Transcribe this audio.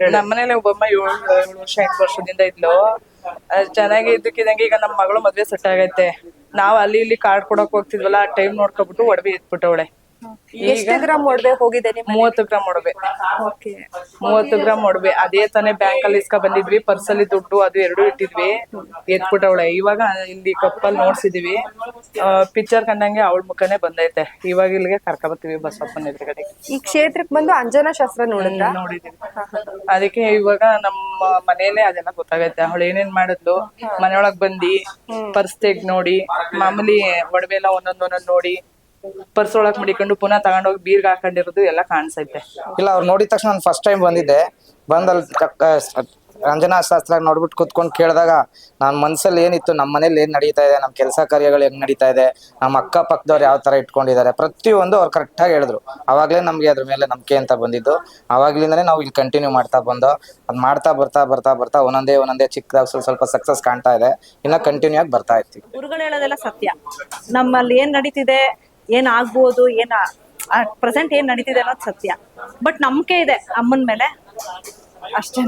ನಮ್ಮನೇಲಿ ಒಬ್ಬಮ್ಮ ಏಳು ಏಳು ವರ್ಷ, ಎಂಟು ವರ್ಷದಿಂದ ಇದ್ಲು. ಚೆನ್ನಾಗಿ ಇದ್ದಕ್ಕಿದಂಗೆ ಈಗ ನಮ್ಮ ಮಗಳು ಮದ್ವೆ ಸೆಟ್ ಆಗೈತೆ. ನಾವ್ ಅಲ್ಲಿ ಇಲ್ಲಿ ಕಾರ್ಡ್ ಕೊಡಕ್ ಹೋಗ್ತಿದ್ವಲ್ಲ, ಆ ಟೈಮ್ ನೋಡ್ಕೊಬಿಟ್ಟು ಒಡವೆ ಇಟ್ಬಿಟ್ಟವಳೆ ಎಷ್ಟು ಗ್ರಾಮ್ ಒಡವೆ ಹೋಗಿದೆ ನಿಮ್ಮ ಮೂವತ್ತು ಗ್ರಾಮ್ ಒಡವೆ. ಓಕೆ. ಮೂವತ್ತು ಗ್ರಾಮ್ ಒಡವೆ. ಅದೇ ತಾನೇ ಬ್ಯಾಂಕ್ ಅಲ್ಲಿ ಇಸ್ಕೊ ಬಂದಿದ್ವಿ. ಪರ್ಸ್ ಅಲ್ಲಿ ದುಡ್ಡು ಅದು ಎರಡು ಇಟ್ಟಿದ್ವಿ. ಎತ್ಬಿಟ್ಟವಳೆ ಇವಾಗ ಇಲ್ಲಿ ಕಪ್ಪಲ್ಲಿ ನೋಡ್ಸಿದೀವಿ. ಪಿಕ್ಚರ್ ಕಂಡಂಗೆ ಅವಳ ಮುಖನೇ ಬಂದೈತೆ. ಇವಾಗ ಇಲ್ಲಿಗೆ ಕರ್ಕೊ ಬರ್ತೀವಿ ಬಸಪ್ಪನ ಎದುರುಗಡೆ. ಈ ಕ್ಷೇತ್ರಕ್ಕೆ ಬಂದು ಅಂಜನ ಶಾಸ್ತ್ರ ನೋಡಿದ್ರ? ನೋಡಿದೀವಿ. ಅದಕ್ಕೆ ಇವಾಗ ನಮ್ಮ ಮನೇಲೆ ಅದೆಲ್ಲ ಗೊತ್ತಾಗೈತೆ. ಅವಳು ಏನೇನ್ ಮಾಡಿದ್ಲು? ಮನೆಯೊಳಗ್ ಬಂದಿ ಪರ್ಸ್ ತೆಗ್ ನೋಡಿ ಮಾಮೂಲಿ ಒಡವೆ ಎಲ್ಲ ಒಂದೊಂದ್ ಒಂದೊಂದ್ ನೋಡಿ ಪರ್ಸ್ ಒಳಗ್ ಮಡಿಕೊಂಡು ಪುನಃ ತಗೊಂಡೋಗಿ ಬೀರ್ಗ್ ಹಾಕೊಂಡಿರೋದು ಎಲ್ಲ ಕಾಣಿಸೈತೆ. ಇಲ್ಲ ಅವ್ರು ನೋಡಿದ ತಕ್ಷಣ ನಾನು ಫಸ್ಟ್ ಟೈಮ್ ಬಂದಿದ್ದೆ. ಬಂದಲ್ಲಿ ರಂಜನಾ ಶಾಸ್ತ್ರ ನೋಡ್ಬಿಟ್ಟು ಕುತ್ಕೊಂಡು ಕೇಳಿದಾಗ ನನ್ನ ಮನ್ಸಲ್ಲಿ ಏನಿತ್ತು ನಮ್ಮ ಮನೇಲಿ ಏನು ನಡೀತಾ ಇದೆ ನಮ್ಮ ಕೆಲಸ ಕಾರ್ಯಗಳು ಹೆಂಗ್ ನಡೀತಾ ಇದೆ ನಮ್ಮ ಅಕ್ಕ ಪಕ್ಕದವ್ರು ಯಾವ ತರ ಇಟ್ಕೊಂಡಿದ್ದಾರೆ ಪ್ರತಿಯೊಂದು ಅವ್ರು ಕರೆಕ್ಟಾಗಿ ಹೇಳಿದ್ರು. ಆವಾಗಲೇ ನಮಗೆ ಅದ್ರ ಮೇಲೆ ನಂಬಿಕೆ ಅಂತ ಬಂದಿದ್ದು. ಆವಾಗ್ಲಿಂದನೇ ನಾವು ಇಲ್ಲಿ ಕಂಟಿನ್ಯೂ ಮಾಡ್ತಾ ಬಂದು ಅದು ಮಾಡ್ತಾ ಬರ್ತಾ ಬರ್ತಾ ಬರ್ತಾ ಒಂದೊಂದೇ ಒಂದೊಂದೇ ಚಿಕ್ಕದಾಗ ಸ್ವಲ್ಪ ಸ್ವಲ್ಪ ಸಕ್ಸಸ್ ಕಾಣ್ತಾ ಇದೆ. ಇನ್ನ ಕಂಟಿನ್ಯೂ ಆಗಿ ಬರ್ತಾ ಇರ್ತೀವಿ. ಗುರುಗಳು ಹೇಳೋದೆಲ್ಲ ಸತ್ಯ. ನಮ್ಮಲ್ಲಿ ಏನ್ ನಡೀತಿದೆ ಏನ್ ಆಗ್ಬೋದು ಏನ್ ಪ್ರೆಸೆಂಟ್ ಏನ್ ನಡೀತಿದೆ ಅನ್ನೋದು ಸತ್ಯ. ಬಟ್ ನಂಬಿಕೆ ಇದೆ ಅಮ್ಮನ ಮೇಲೆ. ಅಷ್ಟೇ.